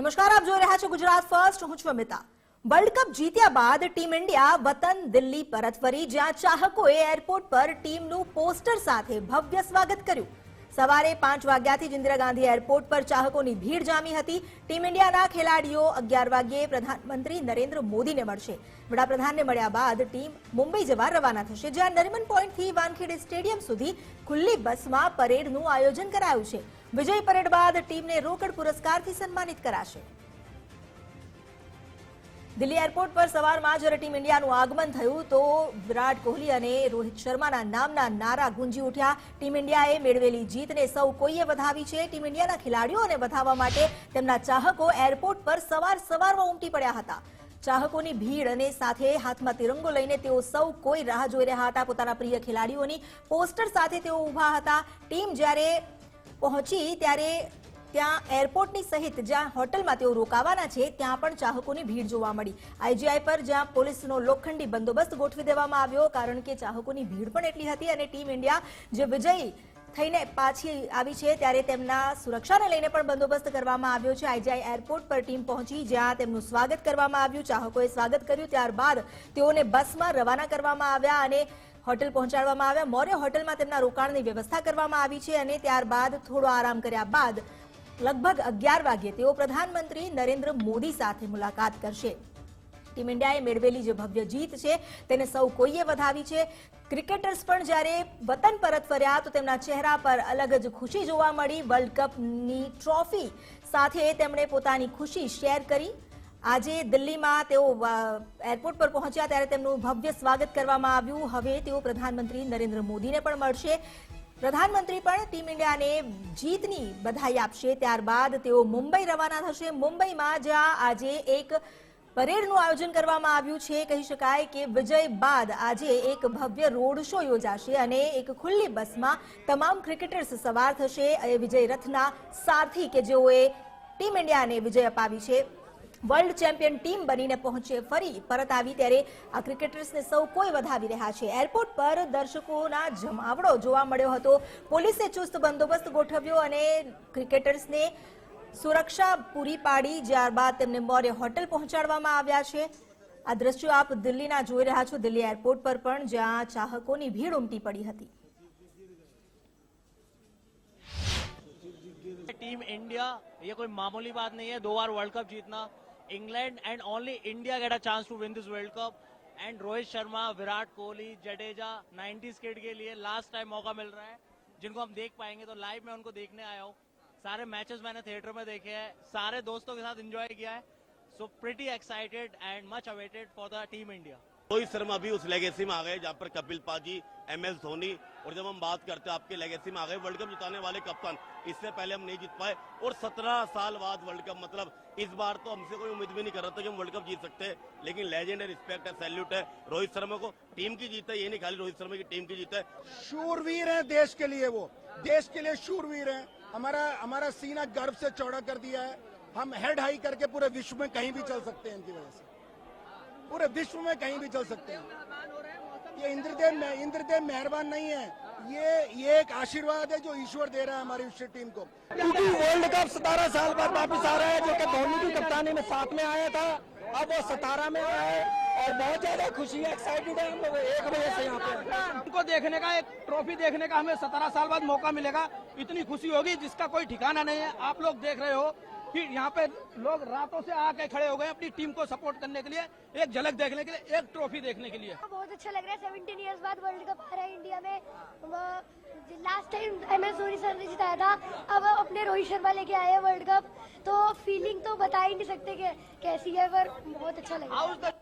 નમસ્કાર, આપ જોઈ રહ્યા છો ગુજરાત ફર્સ્ટ. હું છું અમિતા. વર્લ્ડ કપ જીત્યા બાદ ટીમ ઇન્ડિયા વતન દિલ્હી પરત ફરી, જ્યાં ચાહકોએ એરપોર્ટ પર ટીમનું પોસ્ટર સાથે ભવ્ય સ્વાગત કર્યું. સવારે પાંચ વાગ્યાથી જ ઇન્દિરા ગાંધી એરપોર્ટ પર ચાહકોની ભીડ જામી હતી. ટીમ ઇન્ડિયાના ખેલાડીઓ અગિયાર વાગ્યે પ્રધાનમંત્રી નરેન્દ્ર મોદીને મળશે. વડાપ્રધાનને મળ્યા બાદ ટીમ મુંબઈ જવા રવાના થશે, જ્યાં નરીમન પોઈન્ટથી વાનખેડે સ્ટેડિયમ સુધી ખુલ્લી બસમાં પરેડનું આયોજન કરાયું છે. વિજય પરેડ બાદ ટીમને રોકડ પુરસ્કારથી સન્માનિત કરાશે. દિલ્હી એરપોર્ટ પર સવારમાં જ્યારે ટીમ ઇન્ડિયાનું આગમન થયું તો વિરાટ કોહલી અને રોહિત શર્માના નામના નારા ગુંજી ઉઠ્યા. ટીમ ઇન્ડિયાએ મેળવેલી જીતને સૌ કોઈએ વધાવી છે. ટીમ ઇન્ડિયાના ખેલાડીઓને વધાવવા માટે તેમના ચાહકો એરપોર્ટ પર સવાર સવારમાં ઉમટી પડ્યા હતા. ચાહકોની ભીડ અને સાથે હાથમાં તિરંગો લઈને તેઓ સૌ કોઈ રાહ જોઈ રહ્યા હતા. પોતાના પ્રિય ખેલાડીઓની પોસ્ટર સાથે તેઓ ઊભા હતા. ટીમ જ્યારે પહોંચી ત્યારે ત્યાં એરપોર્ટની સહિત જ્યાં હોટલમાં તેઓ રોકાવાના છે, ત્યાં પણ ચાહકોની ભીડ જોવા મળી. આઈજીઆઈ પર જ્યાં પોલીસનો લોખંડી બંદોબસ્ત ગોઠવી દેવામાં આવ્યો, કારણ કે ચાહકોની ભીડ પણ એટલી હતી અને ટીમ ઇન્ડિયા જે વિજય થઈને પાછી આવી છે, ત્યારે તેમના સુરક્ષાને લઈને પણ બંદોબસ્ત કરવામાં આવ્યો છે. આઈજીઆઈ એરપોર્ટ પર ટીમ પહોંચી, જ્યાં તેમનું સ્વાગત કરવામાં આવ્યું. ચાહકોએ સ્વાગત કર્યું, ત્યારબાદ તેઓને બસમાં રવાના કરવામાં આવ્યા અને હોટેલ પહોંચાડવામાં આવ્યા. મૌર્ય હોટલમાં તેમના રોકાણની વ્યવસ્થા કરવામાં આવી છે અને ત્યારબાદ થોડો આરામ કર્યા બાદ લગભગ અગિયાર વાગ્યે તેઓ પ્રધાનમંત્રી નરેન્દ્ર મોદી સાથે મુલાકાત કરશે. ટીમ ઇન્ડિયાએ મેળવેલી જે ભવ્ય જીત છે, તેને સૌ કોઈએ વધાવી છે. ક્રિકેટર્સ પણ જ્યારે વતન પરત ફર્યા તો તેમના ચહેરા પર અલગ જ ખુશી જોવા મળી. વર્લ્ડ કપની ટ્રોફી સાથે તેમણે પોતાની ખુશી શેર કરી. આજે દિલ્હીમાં તેઓ એરપોર્ટ પર પહોંચ્યા ત્યારે તેમનું ભવ્ય સ્વાગત કરવામાં આવ્યું. હવે તેઓ પ્રધાનમંત્રી નરેન્દ્ર મોદીને પણ મળશે. પ્રધાનમંત્રી પણ ટીમ ઇન્ડિયાને જીતની બધાઈ આપશે. ત્યારબાદ તેઓ મુંબઈ રવાના થશે. મુંબઈમાં જ્યાં આજે એક પરેડનું આયોજન કરવામાં આવ્યું છે. કહી શકાય કે વિજય બાદ આજે એક ભવ્ય રોડ શો યોજાશે અને એક ખુલ્લી બસમાં તમામ ક્રિકેટર્સ સવાર થશે. એ વિજય રથના સારથી કે જેઓએ ટીમ ઇન્ડિયાને વિજય અપાવી છે. વર્લ્ડ ચેમ્પિયન ટીમ બનીને પહોંચે ફરી. પરત આવી ત્યારે આ ક્રિકેટર્સને સૌ કોઈ વધાવી રહ્યા છે. એરપોર્ટ પર દર્શકોના જમાવડો જોવા મળ્યો હતો. પોલીસે ચુસ્ત બંદોબસ્ત ગોઠવ્યો અને ક્રિકેટર્સને સુરક્ષા પૂરી પાડી. જ્યારબાદ તેમને મોર્ય હોટેલ પહોંચાડવામાં આવ્યા છે. આ દ્રશ્યો આપ દિલ્હીના જોઈ રહ્યા છો. દિલ્હી એરપોર્ટ પર પણ જ્યાં ચાહકોની ભીડ ઉમટી પડી હતી. ટીમ ઇન્ડિયા, એ કોઈ મામૂલી બાત નહીં હે. દો બાર વર્લ્ડ કપ જીતના. England and only India get a chance to win this world cup and Rohit Sharma Virat Kohli Jadeja 90s kid के लिए लास्ट टाइम मौका मिल रहा है। जिनको हम देख पाएँगे तो लाइव में उनको देखने आया हूँ। सारे मैचेस मैंने थिएटर में देखे हैं। सारे दोस्तों के साथ एंजॉय किया है। So pretty excited and much awaited for the team India Rohit Sharma भी उस लेगेसी में आ गए, जहाँ पर कपिल पाजी एम एस धोनी और जब हम बात करते हैं, आपके लेगेसी में आ गए वर्ल्ड कप जिताने वाले कप्तान इससे पहले हम नहीं जीत पाए। और सत्रह साल बाद वर्ल्ड कप मतलब इस बार तो हमसे कोई उम्मीद भी नहीं कर रहा था कि हम वर्ल्ड कप जीत सकते हैं। लेकिन लेजेंड है रिस्पेक्ट है सैल्यूट है। रोहित शर्मा को टीम की जीत है, ये नहीं खाली रोहित शर्मा की टीम की जीत है। शूरवीर हैं देश के लिए वो। देश के लिए शूरवीर हैं। हमारा हमारा सीना गर्व से चौड़ा कर दिया है। हम हेड हाई करके पूरे विश्व में कहीं भी चल सकते हैं इनकी वजह से। पूरे विश्व में कहीं भी चल सकते हैं। ये इंद्रदेव इंद्रदेव मेहरबान नहीं है। ये ये एक आशीर्वाद है जो ईश्वर दे रहा है हमारी विश्व टीम को। क्योंकि वर्ल्ड कप सतारह साल बाद वापस आ रहा है जो कि धोनी की कप्तानी में साथ में आया था अब वो सतारा में आया है और बहुत ज़्यादा खुशी है एक्साइटेड है हम लोग एक बजे से यहाँ पे। उनको देखने का एक ट्रॉफी देखने का हमें सत्रह साल बाद मौका मिलेगा इतनी खुशी होगी जिसका कोई ठिकाना नहीं है। आप लोग देख रहे हो कि यहाँ पे लोग रातों से आके खड़े हो गए अपनी टीम को सपोर्ट करने के लिए एक झलक देखने के लिए एक ट्रॉफी देखने के लिए। बहुत अच्छा लग रहा है। सेवनटीन इयर्स बाद वर्ल्ड कप आ रहा है इंडिया में। Last time M S Dhoni sir ने जिताया था अब अपने रोहित शर्मा लेके आए हैं वर्ल्ड कप तो फीलिंग तो बता ही नहीं सकते कैसी है पर बहुत अच्छा लग रहा है।